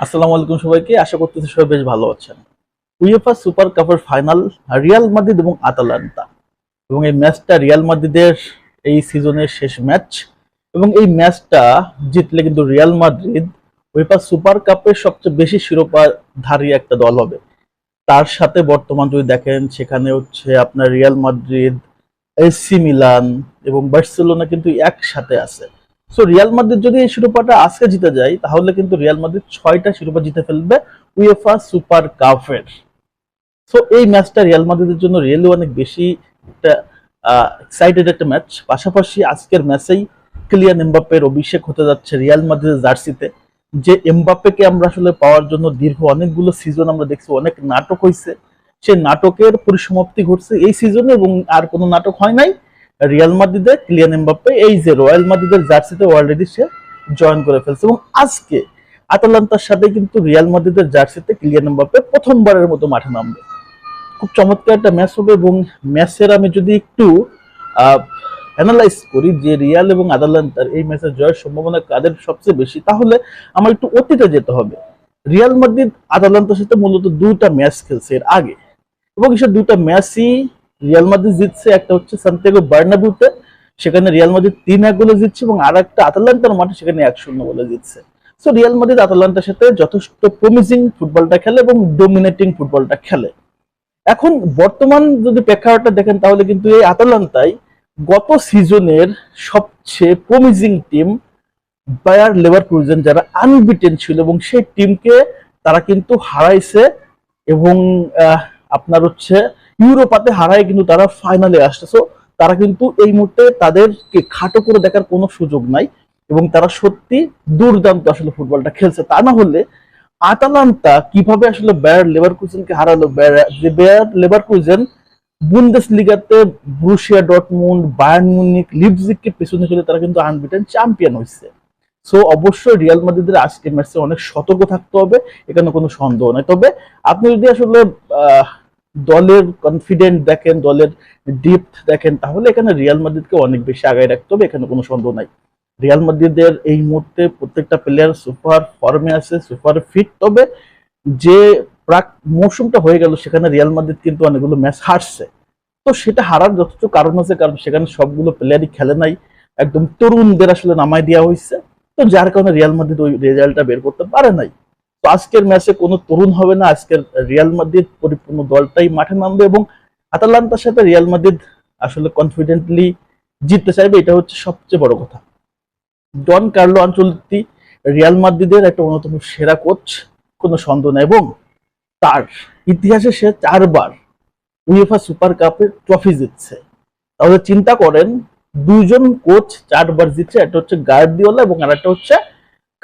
আসসালামু আলাইকুম সবাইকে, আশা করতেছি সবাই বেশ ভালো আছেন। উইএফা সুপার কাপের ফাইনাল রিয়াল মাদ্রিদ এবং আতালান্তা এবং এই ম্যাচটা রিয়াল মাদ্রিদের এই সিজনের শেষ ম্যাচ এবং এই ম্যাচটা জিতলে কিন্তু রিয়াল মাদ্রিদ উইএফা সুপার কাপের সবচেয়ে বেশি শিরোপাধারী একটা দল হবে। তার সাথে বর্তমান যদি দেখেন, সেখানে হচ্ছে আপনার রিয়াল মাদ্রিদ এসি মিলান এবং বার্সেলোনা কিন্তু একসাথে আছে। সো রিয়াল মাদ্রিদ যদি এই শিরোপাটা আজকে জিতে যায়, তাহলে কিন্তু রিয়াল মাদ্রিদ ছয়টা শিরোপা জিতে ফেলবে উয়েফা সুপার কাপের সো এই ম্যাচটা রিয়াল মাদ্রিদের জন্য রিয়েলি অনেক বেশি একটা এক্সাইটেড একটা ম্যাচ পাশাপাশি আজকের ম্যাচেই ক্লিয়ান এমবাপ্পের অভিষেক হতে যাচ্ছে রিয়াল মাদ্রিদের জার্সিতে যে এমবাপ্পেকে আমরা আসলে পাওয়ার জন্য দীর্ঘ অনেকগুলো সিজন আমরা দেখছি, অনেক নাটক হয়েছে সে নাটকের পরিসমাপ্তি ঘটছে এই সিজনে এবং আর কোনো নাটক হয় নাই। রিয়াল মাদ্রিদে ক্লিয়ান এমবাপ্পে এই যে রয়্যাল মাদ্রিদের জার্সিতে অলরেডি সে জয়েন করে ফেলছে। এবং আজকে আতালান্তার সাথে কিন্তু রিয়াল মাদ্রিদের জার্সিতে ক্লিয়ান এমবাপ্পে প্রথমবারের মতো মাঠে নামবে। খুব চমৎকার একটা ম্যাচ হবে এবং ম্যাচের আমি যদি একটু অ্যানালাইজ করি যে রিয়াল এবং আদালান্তার এই ম্যাচের জয়ের সম্ভাবনা কাদের সবচেয়ে বেশি, তাহলে আমার একটু অতীতে যেতে হবে। রিয়াল মাদ্রিদ আদালান্তার সাথে মূলত দুটা ম্যাচ খেলছে এর আগে। এবং সে দুইটা ম্যাচই রিয়াল মাদ্রিদ জিতছে, একটা হচ্ছে সান্তিয়াগো বার্নাবিউতে সেখানে রিয়াল মাদ্রিদ তিন এক গোলে জিতছে এবং আর একটা আতালান্তার মাঠে সেখানে এক শূন্য গোলে জিতছে। সো রিয়াল মাদ্রিদ আতালান্তার সাথে যথেষ্ট প্রমিজিং ফুটবলটা খেলে এবং ডোমিনেটিং ফুটবলটা খেলে। এখন বর্তমান যদি প্রেক্ষাপটটা দেখেন, তাহলে কিন্তু এই আতালান্তাই গত সিজনের সবচেয়ে promising team Bayer Leverkusen যারা আনবিটেন ছিল এবং সেই টিমকে তারা কিন্তু হারাইছে এবং আপনার হচ্ছে ইউরোপাতে হারায় কিন্তু তারা ফাইনালে আসছে। সো তারা কিন্তু এই মুহূর্তে তাদেরকে খাটো করে দেখার কোনো সুযোগ নাই এবং তারা সত্যি দুর্দান্ত আসলে ফুটবলটা খেলছে। তা না হলে আতালান্তা কীভাবে আসলে বেয়ার লেবার কুজেনকে হারালো? বেয়ার- বেয়ার লেবার কুজেন বুন্দেস লিগাতে ব্রুশিয়া ডটমুন্ড বায়ার্ন মিউনিক লিপজিগকে পেছনে ফেলে তারা কিন্তু আনবিটেন চ্যাম্পিয়ন হয়েছে সো অবশ্যই রিয়াল মাদ্রিদের আজকের ম্যাচে অনেক সতর্ক থাকতে হবে, এখানে কোনো সন্দেহ নাই। তবে আপনি যদি আসলে দলের কনফিডেন্ট দেখেন, দলের ডিপথ দেখেন, তাহলে এখানে রিয়াল মাদ্রিদকে অনেক বেশি আগায় রাখতে হবে, এখানে কোনো সন্দেহ নাই। রিয়াল মাদ্রিদের এই মুহূর্তে প্রত্যেকটা প্লেয়ার সুপার ফর্মে আছে সুপার ফিট তবে যে প্রাক মৌসুমটা হয়ে গেল, সেখানে রিয়াল মাদ্রিদ কিন্তু অনেকগুলো ম্যাচ হারছে। তো সেটা হারার যথেষ্ট কারণ আছে, কারণ সেখানে সবগুলো প্লেয়ারই খেলে নাই, একদম তরুণদের আসলে নামাই দেওয়া হয়েছে। তো যার কারণে রিয়াল মাদ্রিদ ওই রেজাল্টটা বের করতে পারে নাই। আজকের ম্যাচে কোনো তরুণ হবে না। আজকের রিয়াল মাদ্রিদ পরিপূর্ণ দলটাই মাঠে নামবে এবং আতালান্তার সাথে রিয়াল মাদ্রিদ আসলে কনফিডেন্টলি জিততে চাইবে, এটা হচ্ছে সবচেয়ে বড় কথা। ডন কার্লো আঞ্চলিক রিয়াল মাদ্রিদের একটা অন্যতম সেরা কোচ কোনো সন্দেহ নেই এবং তার ইতিহাসে সে চারবার উয়েফা সুপার কাপের ট্রফি জিতছে। তাহলে চিন্তা করেন, দুইজন কোচ চারবার জিতছে, একটা হচ্ছে গার্দিওলা এবং আর একটা হচ্ছে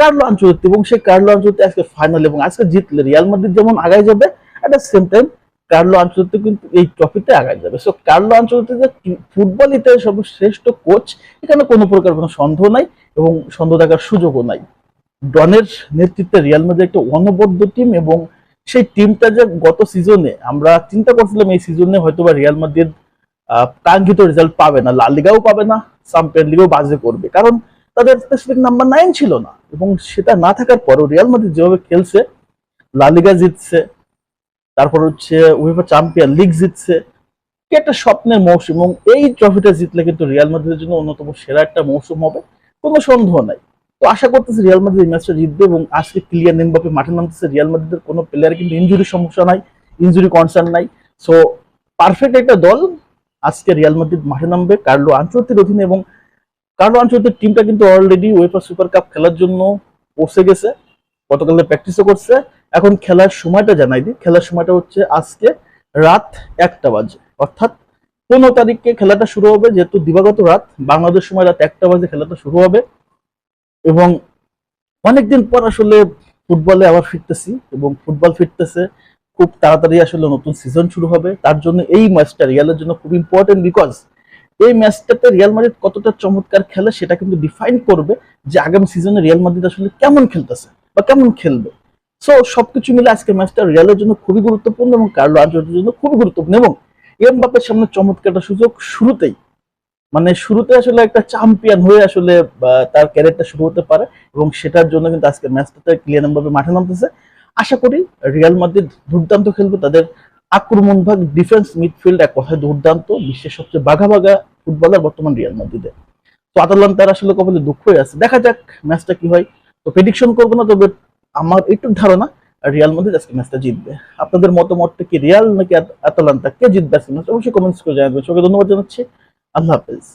কার্লো আঞ্চলিক এবং সেই কার্লো আঞ্চলিক আজকে ফাইনাল এবং আজকে জিতলে রিয়াল মাদ্রিদ যেমন আগায় যাবে at the same time Carlo আঞ্চলিক কিন্তু এই ট্রফিতে আগায় যাবে। সো কার্লো আঞ্চলিক যে ফুটবল ইতিহাসে সর্বশ্রেষ্ঠ কোচ এখানে কোনো প্রকার কোনো সন্দেহ নাই এবং সন্দেহ থাকার সুযোগও নাই। ডনের নেতৃত্বে রিয়াল মাদ্রিদ একটা অনবদ্য টিম এবং সেই টিমটা যে গত সিজনে আমরা চিন্তা করছিলাম এই সিজনে হয়তো বা রিয়াল মাদ্রিদ কাঙ্ক্ষিত রেজাল্ট পাবে না, লা লিগাও পাবে না চ্যাম্পিয়ন লিগও বাজে করবে। কারণ তাদের স্পেসিফিক নাম্বার নাইন ছিল না। এবং সেটা না থাকার পরেও রিয়াল মাদ্রিদ যেভাবে খেলছে লা লিগা জিতছে, তারপর হচ্ছে উইফা চ্যাম্পিয়ন লিগ জিতছে একটা স্বপ্নের মৌসুম এবং এই ট্রফিটা জিতলে কিন্তু রিয়াল মাদ্রিদের জন্য অন্যতম সেরা একটা মৌসুম হবে, কোনো সন্দেহ নাই। তো আশা করতেছি রিয়াল মাদ্রিদ এই ম্যাচটা জিতবে এবং আজকে ক্লিয়ার এমবাপে মাঠে নামতেছে রিয়াল মাদ্রিদের কোনো প্লেয়ার কিন্তু ইনজুরি সমস্যা নাই ইনজুরি কনসার্ন নাই। সো পারফেক্ট একটা দল, আজকে রিয়াল মাদ্রিদ মাঠে নামবে কার্লো আঞ্চলিকের অধীনে এবং কার্লো আঞ্চলিকের টিমটা কিন্তু অলরেডি ওয়েফা সুপার কাপ খেলার জন্য পৌঁছে গেছে। গতকালে প্র্যাকটিসও করছে। এখন খেলার সময়টা জানাই দিই। খেলার সময়টা হচ্ছে আজকে রাত একটা বাজে। অর্থাৎ পনেরো তারিখে খেলাটা শুরু হবে, যেহেতু দিবাগত রাত। বাংলাদেশ সময় রাত একটা বাজে খেলাটা শুরু হবে। এবং অনেকদিন পর আসলে ফুটবলে আবার ফিরতেছি এবং ফুটবল ফিরতেছে। খুব তাড়াতাড়ি আসলে নতুন সিজন শুরু হবে। তার জন্য এই ম্যাচটা রিয়ালের জন্য খুব ইম্পর্টেন্ট বিকজ এই ম্যাচটাতে রিয়াল মাদ্রিদ কতটা চমৎকার খেলে সেটা কিন্তু ডিফাইন করবে যে আগামী সিজনে রিয়াল মাদ্রিদ আসলে কেমন খেলতেছে বা কেমন খেলবে। সো সবকিছু মিলে আজকে ম্যাচটা রিয়ালের জন্য খুবই গুরুত্বপূর্ণ এবং কার্লো আঞ্চলিকের জন্য খুবই গুরুত্বপূর্ণ এবং এমবাপের সামনে চমৎকার একটা সুযোগ শুরুতেই। মানে শুরুতে আসলে একটা চ্যাম্পিয়ন হয়ে আসলে তার ক্যারিয়ারটা শুরু হতে পারে এবং সেটার জন্য কিন্তু আজকে ম্যাচটাতে ক্লিয়ার ভাবে মাঠে নামতেছে। আশা করি রিয়াল মাদ্রিদ দুর্দান্ত খেলবে, তাদের আক্রমণ ভাগ ডিফেন্স মিডফিল্ড এক কথায় দুর্দান্ত, বিশ্বের সবচেয়ে বাঘা বাঘা ফুটবলার বর্তমান রিয়াল মাদ্রিদে তো আতালান্তার আসলে কপালে দুঃখই আছে। দেখা যাক ম্যাচটা কি হয়। তো প্রেডিকশন করব না, তবে আমার একটু ধারণা রিয়াল মাদ্রিদ আজকে ম্যাচটা জিতবে। আপনাদের মতামতটা কি রিয়াল নাকি আতালান্তা? কে জিতবে আজকে ম্যাচ অবশ্যই কমেন্টস করে জানাবেন। সবাইকে ধন্যবাদ জানাচ্ছি। আল্লাহ হাফেজ।